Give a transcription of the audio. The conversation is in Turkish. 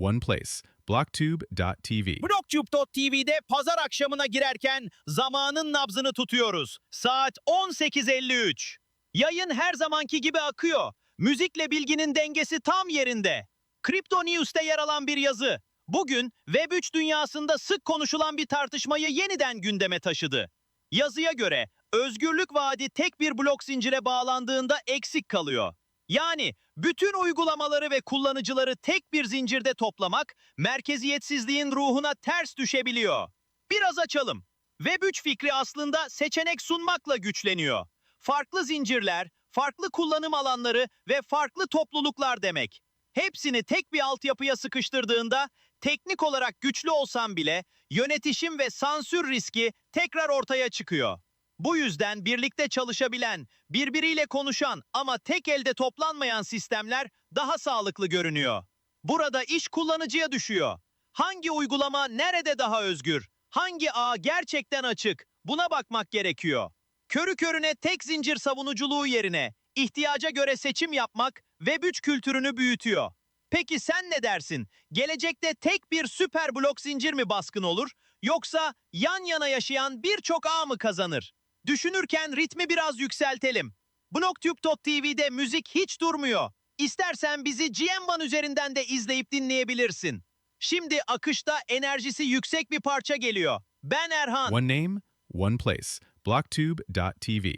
one place. Blocktube.tv. Blogtube.tv'de pazar akşamına girerken zamanın nabzını tutuyoruz. Saat 18.53. Yayın her zamanki gibi akıyor. Müzikle bilginin dengesi tam yerinde. Crypto News'te yer alan bir yazı. Bugün Web3 dünyasında sık konuşulan bir tartışmayı yeniden gündeme taşıdı. Yazıya göre özgürlük vaadi tek bir blok zincire bağlandığında eksik kalıyor. Yani bütün uygulamaları ve kullanıcıları tek bir zincirde toplamak merkeziyetsizliğin ruhuna ters düşebiliyor. Biraz açalım. Web3 fikri aslında seçenek sunmakla güçleniyor. Farklı zincirler, farklı kullanım alanları ve farklı topluluklar demek. Hepsini tek bir altyapıya sıkıştırdığında teknik olarak güçlü olsan bile yönetişim ve sansür riski tekrar ortaya çıkıyor. Bu yüzden birlikte çalışabilen, birbiriyle konuşan ama tek elde toplanmayan sistemler daha sağlıklı görünüyor. Burada iş kullanıcıya düşüyor. Hangi uygulama nerede daha özgür? Hangi ağ gerçekten açık? Buna bakmak gerekiyor. Körü körüne tek zincir savunuculuğu yerine ihtiyaca göre seçim yapmak Web3 kültürünü büyütüyor. Peki sen ne dersin? Gelecekte tek bir süper blok zincir mi baskın olur yoksa yan yana yaşayan birçok ağ mı kazanır? Düşünürken ritmi biraz yükseltelim. Blogtube.tv'de müzik hiç durmuyor. İstersen bizi GM1 üzerinden de izleyip dinleyebilirsin. Şimdi akışta enerjisi yüksek bir parça geliyor. Ben Erhan. One name, one place. Blocktube.tv.